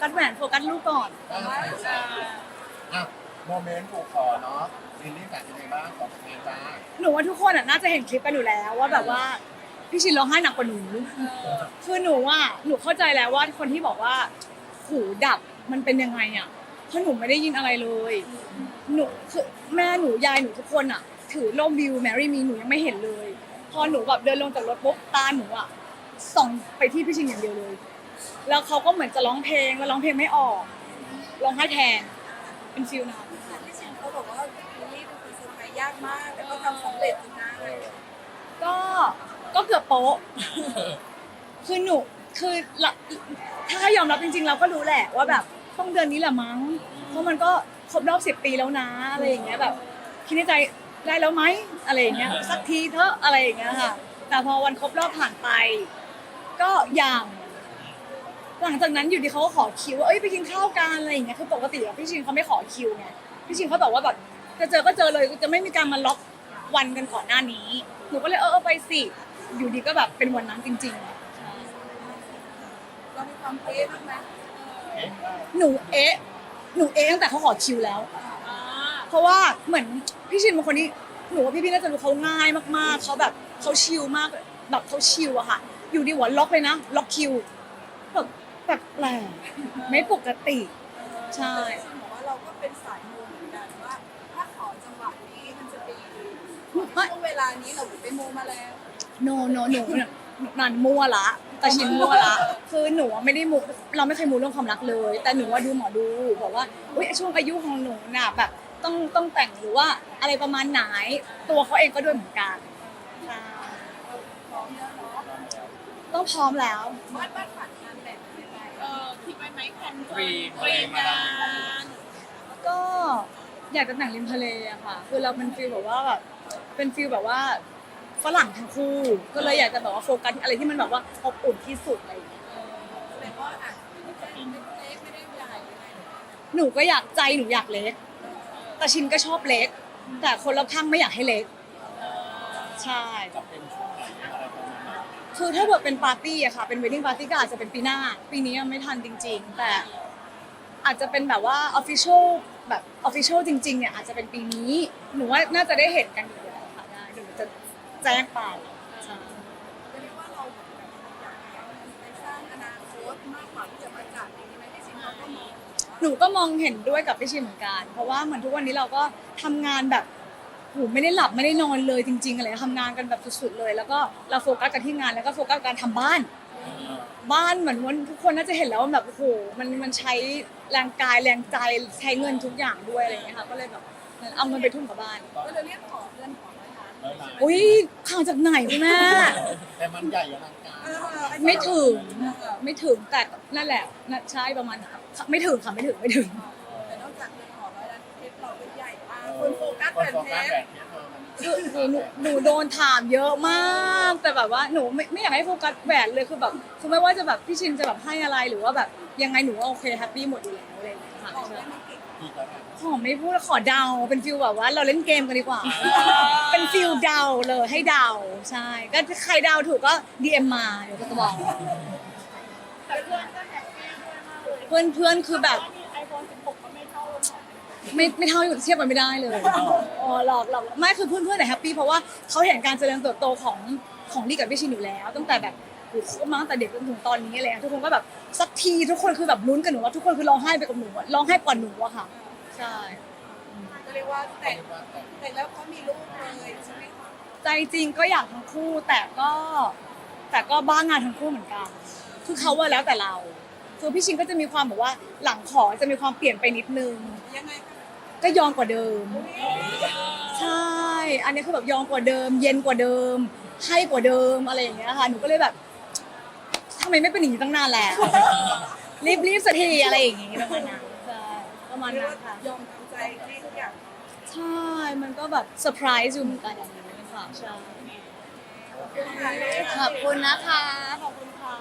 กัสแหวนโฟกัสลูกก่อนอะอะโมเมนต์ผูกคอเนาะลิลลี่แต่ยังไงบ้างของงานจ้าหนูว่าทุกคนอะน่าจะเห็นคลิปกันอยู่แล้วว่าแบบว่าพี่ชินร้องไห้หนักกว่าหนูคือหนูอะหนูเข้าใจแล้วว่าคนที่บอกว่าหูดับมันเป็นยังไงอะเพราะหนูไม่ได้ยินอะไรเลย หนูคือแม่หนูยายหนูทุกคนอะ ถือร่มวิวแมรี่มีหนูยังไม่เห็นเลย พอหนูแบบเดินลงจากรถปุ๊บตาหนูอะส่องไปที่พี่ชินอย่างเดียวเลย แล้วเขาก็เหมือนจะร้องเพลงแล้วร้องเพลงไม่ออกร้องไห้แทน เป็นฟิลนั้นพี่ชินเขาบอกว่าลิลลี่เป็นคนเซอร์ไพรส์ยากมาก แต่ก็ทำสำเร็จจนได้ก็ก็เกือบโป๊ะ คือหนูคือละถ้าให้ยอมรับจริง ๆ เราก็รู้แหละว่าแบบต้องเดือนนี้แหละมั้ง เพราะมันก็ครบรอบสิบปีแล้วนะอะไรอย่างเงี้ยแบบคิดในใจได้แล้วไหมอะไรอย่างเงี้ยสักทีเถอะอะไรอย่างเงี้ยค่ะ แต่พอวันครบรอบผ่านไป ก็อย่าง หลังจากนั้นอยู่ดีเขาก็ขอคิวว่าเอ้ยไปกินข้าวกันอะไรอย่างเงี้ยคือปกติอะพี่ชินเขาไม่ขอคิวไงพี่ชินเขาบอกว่าแบบจะเจอก็เจอเลยจะไม่มีการมาล็อกวันกันก่อนหน้านี้หนูก็เลยเออเออไปสิอยู่ดีก็แบบเป็นวันนั้นจริงเรามีความเป๊ะบ้างไหมๆหนูเอ๊ะหนูเอ๊ะตั้งแต่เขาขอคิวแล้ว เพราะว่าเหมือนพี่ชินเป็นคนที่หนูว่าพี่ๆน่าจะรู้เขาง่ายมากๆเขาแบบเขาชิลมากแบบเขาชิลอะค่ะ อยู่ดีหัวล็อกเลยนะล็อกคิวแบบ แบบแปลกไม่ปกติ ใช่พี่ชินบอกว่าเราก็เป็นสายมูเหมือนกันว่า ถ้าขอจังหวะนี้มันจะดีช่วงเวลานี้เราไปมูมาแล้ว โนโนหนูเนี่ยนันมั่วละตาชินมั่วละ คือหนูอะไม่ได้มูเราไม่เคยมูเรื่องความรักเลย แต่หนูว่าดูหมอดูบอกว่าอุ้ยช่วงอายุของหนูน่ะแบบต้องต้องแต่งหรือว่าอะไรประมาณไหน ตัวเขาเองก็ด้วยเหมือนกันใช่พร้อมแล้วเนาะต้องพร้อมแล้ววาดวาดฝันงานแต่งเป็นยังไงเออ คิดไหมครีฟรีงานก็อยากจะแต่งริมทะเลอะค่ะ คือเราเป็นฟิลแบบว่าแบบเป็นฟิลแบบว่าฝรั่งทั้งคู่ ก็เลยอยากจะแบบว่าโฟกัสอะไรที่มันแบบว่าอบอุ่นที่สุดอะไรอย่างเงี้ยแสดงว่าอาจจะไม่ได้เล็กไม่ได้ใหญ่อะหนูก็อยากใจหนูอยากเล็ก แต่ชินก็ชอบเล็ก แต่คนรอบข้างไม่อยากให้เล็ก ใช่จะเป็นช่วงไหนอะไรประมาณนั้น คือถ้าเกิดเป็นปาร์ตี้อะค่ะ เป็น wedding party ก็อาจจะเป็นปีหน้า ปีนี้ยังไม่ทันจริง ๆ แต่อาจจะเป็นแบบว่า official แบบ official จริงๆเนี่ยอาจจะเป็นปีนี้ หนูว่าน่าจะได้เห็นกันอยู่แล้วค่ะได้เดี๋ยวหนูจะแจ้งไปใช่ เรียกว่าเราอยากไปสร้างอนาคตมากกว่าที่จะมาจัดอย่างนี้ไหมที่ชินเขาก็มอง หนูก็มองเห็นด้วยกับพี่ชินเหมือนกัน เพราะว่าเหมือนทุกวันนี้เราก็ทำงานแบบ หูไม่ได้หลับไม่ได้นอนเลยจริง ๆ อะไรทำงานกันแบบสุดๆเลย แล้วก็เราโฟกัสกันที่งานแล้วก็โฟกัสการทำบ้าน บ้านเหมือนวันทุกคนน่าจะเห็นแล้วว่าแบบโอ้โหมันมันใช้แรงกายแรงใจใช้เงินทุกอย่างด้วยอะไรอย่างเงี้ยค่ะก็เลยแบบเอาเงินไปทุ่มกับบ้านก็เลยเรียกขอเงินขอร้อยล้านร้อยล้านอุ้ยข่าวจากไหนคุณแม่แต่มันใหญ่อลังการไม่ถึงไม่ถึงแต่นั่นแหละน่ะใช่ประมาณนั้นไม่ถึงค่ะไม่ถึงไม่ถึง คนโฟกัสแผ่นเพกัสชแบบนี้เธอมันคือหนูหนูหนูโดนถามเยอะมาก แต่แบบว่าหนูไม่ไม่อยากให้โฟกัสแหวนเลยคือแบบคือไม่ว่าจะแบบพี่ชินจะแบบให้อะไรหรือว่าแบบยังไงหนูโอเคแฮปปี้หมดอยู่แล้วอะไรอย่างเงี้ยค่ะขอได้ไม่เก่งอีกแล้วกันขอไม่พูดขอเดาเป็นฟิลแบบว่าเราเล่นเกมกันดีกว่า เป็นฟิลเดาเลยให้เดาใช่ก็ใครเดาถูกก็ DM มาเดี๋ยวก็จะบอกแต่เพื่อนก็แฮปปี้ด้วยมากเลย เพื่อนเพื่อนคือแบบ ไม่ไม่เท่าอยู่เทียบกันไม่ได้เลยอ๋อหลอกหลอกไม่คือเพื่อนเพื่อนๆแต่แฮปปี้เพราะว่าเขาเห็นการเจริญเติบโตของของลี่กับพี่ชินอยู่แล้ว ตั้งแต่แบบโอ้โหคบมาตั้งแต่เด็กจนถึงตอนนี้อะไรเลยทุกคนก็แบบสักทีทุกคนคือแบบลุ้นกับหนูว่าทุกคนคือร้องไห้ไปกับหนูอะร้องไห้กว่าหนูอะค่ะ ใช่ ก็เรียกว่าแต่งแต่งแล้วเขามีลูกเลยใช่ไหมคะใจจริงก็อยากทั้งคู่แต่ก็แต่ก็บ้างานทั้งคู่เหมือนกัน คือเขาว่าแล้วแต่เรา คือพี่ชินก็จะมีความแบบว่าหลังขอจะมีความเปลี่ยนไปนิดนึง ยังไงคะ ก็ยอมกว่าเดิม ใช่ อันนี้คือแบบยอมกว่าเดิม เย็นกว่าเดิม ให้กว่าเดิมอะไรอย่างเงี้ยค่ะหนูก็เลยแบบทำไมไม่เป็นอย่างนี้ตั้งนานแล้ว รีบรีบสักทีอะไรอย่างงี้ประมาณนั้นใช่ประมาณนั้นค่ะ ยอมทำใจให้ทุกอย่างใช่ มันก็แบบเซอร์ไพรส์อยู่เหมือนกันอย่างนี้ค่ะใช่ขอบคุณนะคะ ขอบคุณค่ะ